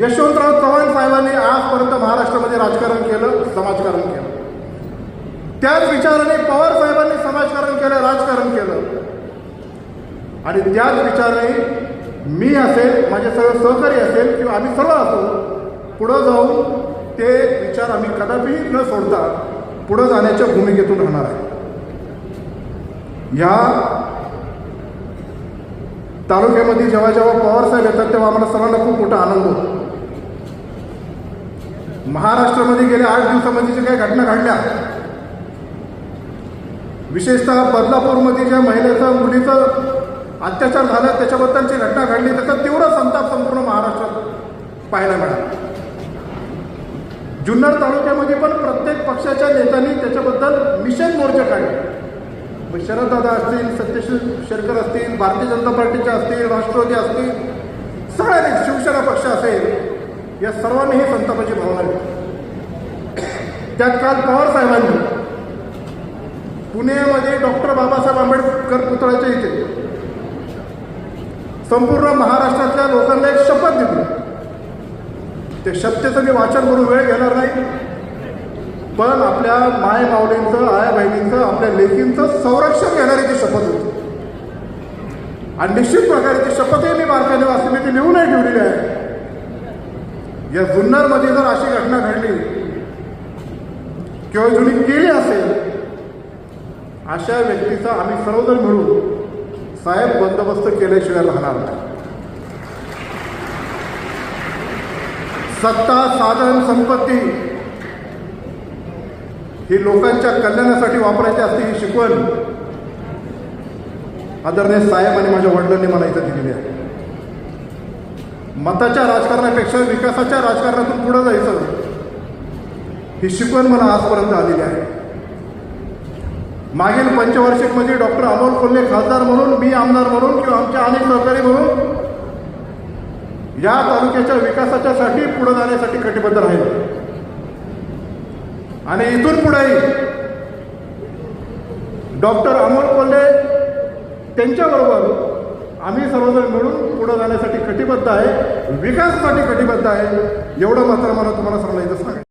यशवंतराव चव्हाण साहेबांनी आजपर्यंत महाराष्ट्रामध्ये राजकारण केलं समाजकारण केलं. त्याच विचाराने पवार साहेबांनी समाजकारण केलं राजकारण केलं. आणि त्याच विचाराने मी असेल माझे सर्व सहकारी असेल किंवा आम्ही सर्व असो पुढं जाऊन ते विचार आम्ही कदापि न सोडता पुढं जाण्याच्या भूमिकेतून राहणार आहे. या तालुक्यामध्ये जेव्हा जेव्हा पवार साहेब येतात तेव्हा आम्हाला सर्वांना खूप मोठा आनंद होतो. महाराष्ट्रामध्ये गेल्या आठ दिवसामध्ये ज्या काही घटना घडल्या विशेषतः बदलापूरमध्ये ज्या महिलेचा मुलीचं अत्याचार झाला त्याच्याबद्दलची घटना घडली त्याचा तीव्र संताप संपूर्ण महाराष्ट्रात पाहायला मिळाला. जुन्नर तालुक्यामध्ये पण प्रत्येक पक्षाच्या नेत्यांनी त्याच्याबद्दल मिशन मोर्चा काढले. मग शरददादा असतील सत्यशील शेरकर असतील भारतीय जनता पार्टीचे असतील राष्ट्रवादी असतील सगळ्यांनी शिवसेना पक्ष असेल या सर्वांनी ही संतापाची भावना घेतली. त्यात काल पवार साहेबांनी पुण्यामध्ये डॉक्टर बाबासाहेब आंबेडकर पुतळ्याच्या इथे संपूर्ण महाराष्ट्रातल्या लोकांना एक शपथ दिली. ते शपथेचं मी वाचन करून वेळ घेणार नाही पण आपल्या माय माऊलींचं आया बहिणींचं आपल्या लेकींचं संरक्षण घेणारी ती शपथ होती. आणि निश्चित प्रकारे ती शपथही मी बारकाने वाचली मी ती लिहूनही ठेवलेली आहे. या जुन्नरमध्ये जर अशी घटना घडली किंवा जुनी केली असेल अशा व्यक्तीचा आम्ही सर्वजण मिळून साहेब बंदोबस्त केल्याशिवाय राहणार नाही. सत्ता साधन संपत्ती ही लोकांच्या कल्याणासाठी वापरायची असते ही शिकवण आदरणीय साहेब आणि माझ्या वडिलांनी मला इथं दिलेली आहे. मताच्या राजकारणापेक्षा विकासाच्या राजकारणातून पुढे जायचं. ही शिकवण मला आजपर्यंत आलेली आहे. मागील पंचवार्षिकमध्ये डॉक्टर अमोल कोल्हे खासदार म्हणून मी आमदार म्हणून किंवा आमच्या अनेक सहकारी म्हणून या तालुक्याच्या विकासाच्यासाठी पुढे जाण्यासाठी कटिबद्ध राहील. आणि इथून पुढेही डॉक्टर अमोल कोल्हे त्यांच्याबरोबर आम्ही सर्वजण मिळून पुढे जाण्यासाठी कटिबद्ध आहे विकासासाठी कटिबद्ध आहे एवढं मात्र मला तुम्हाला सांगायचं सांगायचं